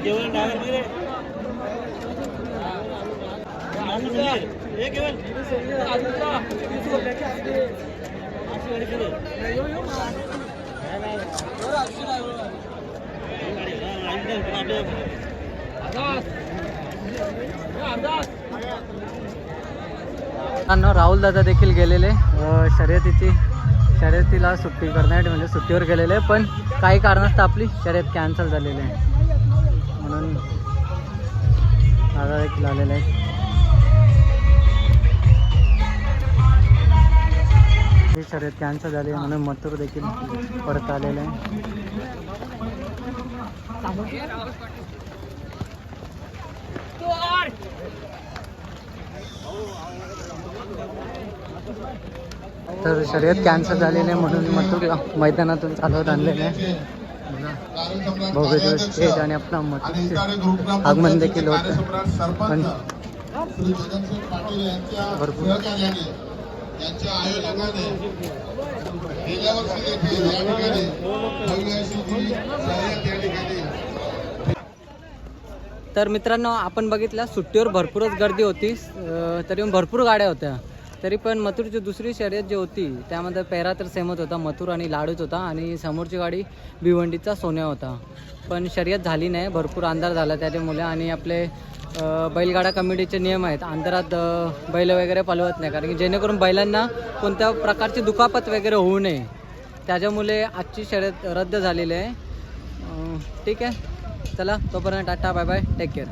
मथुरची सुट्टी आता मी मित्रांनो राहुल दादा देखील गेलेले. शर्यतीची शर्यतीला सुट्टी करण्यासाठी म्हणजे सुट्टीवर गेलेले. पण काही कारणास्तव आपली शर्यत कॅन्सल झालेली आहे. देखील आलेले आहेत ही शर्यत कॅन्सल झाली आहे म्हणून मथुर देखील परत आलेले आहे. तर शर्यत कॅन्सल झालेली आहे म्हणून मथुर मैदानातून चालवत आणलेलं आहे. भव्य दिवस आणि आपला मथुरचे आगमन देखील होतं. पण श्री जगनसिंह पाटील यांच्या भरपूर. सहकार्याने यांच्या आयोजनाने गेल्या वर्षी देखील या ठिकाणी भव्य अशी जी शर्यत या ठिकाणी. तर मित्रांनो आपण बघितलं सुट्टीवर भरपूरच गर्दी होती. तरी भरपूर गाड्या होत्या. तरी पण मथुरची दुसरी शर्यत जी होती त्यामध्ये पेहरा तर सेमच होता मथुर आणि लाडूच होता आणि समोरची गाडी भिवंडीचा सोन्या होता. पण शर्यत झाली नाही भरपूर अंधार झाला त्याच्यामुळे आणि आपले बैलगाडा कमिटीचे नियम आहेत अंधारात बैल वगैरे पलवत नाही. कारण की जेणेकरून बैलांना कोणत्या प्रकारची दुखापत वगैरे होऊ नये. त्याच्यामुळे आजची शर्यत रद्द झालेली आहे. ठीक आहे. चला तोपर्यंत tata bye bye take care